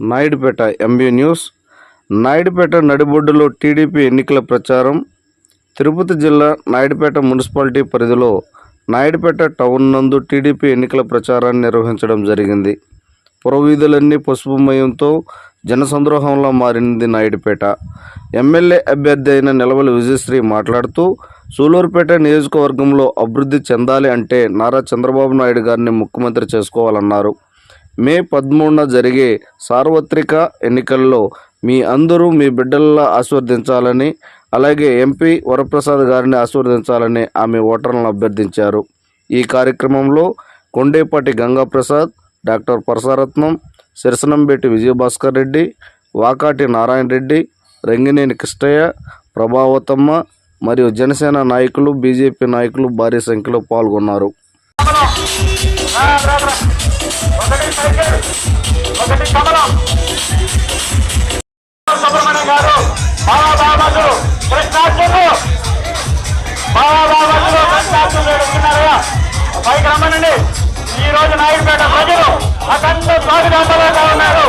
Naidupeta MB news. Naidupeta నడిబొడ్డులో TDP ఎన్నికల ప్రచారం. తిరుపతి జిల్లా నాయుడుపేట మున్సిపాలిటీ పరిధిలో నాయుడుపేట టౌన్ నందు టీడీపీ ఎన్నికల ప్రచారాన్ని నిర్వహించడం జరిగింది. పురవీధులన్నీ పసుపుమయంతో జనసంద్రోహంలో మారింది నాయుడుపేట. ఎమ్మెల్యే అభ్యర్థి అయిన నిలవల విజయశ్రీ మాట్లాడుతూ సూలూరుపేట నియోజకవర్గంలో అభివృద్ధి చెందాలి అంటే నారా చంద్రబాబు నాయుడు గారిని ముఖ్యమంత్రి చేసుకోవాలన్నారు. మే పదమూడున జరిగే సార్వత్రిక ఎన్నికల్లో మీ అందరూ మీ బిడ్డల్లా ఆశీర్వదించాలని అలాగే ఎంపీ వరప్రసాద్ గారిని ఆశీర్వదించాలని ఆమె ఓటర్లను అభ్యర్థించారు. ఈ కార్యక్రమంలో కొండేపాటి గంగాప్రసాద్ డాక్టర్ పరసారత్నం సిరసనంబేటి విజయభాస్కర్ రెడ్డి వాకాటి నారాయణ రెడ్డి రంగినేని కృష్ణయ్య ప్రభావతమ్మ మరియు జనసేన నాయకులు బీజేపీ నాయకులు భారీ సంఖ్యలో పాల్గొన్నారు. ఒకటి సైకిల్ ఒకటి కమలం సుబ్రహ్మణ్యం గారు బాబాబాబు కృష్ణార్జును కృష్ణార్జును పైకి రమ్మనండి ఈ రోజు నాయుడుపేట ప్రజలు అఖండ స్వాగతంలో ఉన్నారు.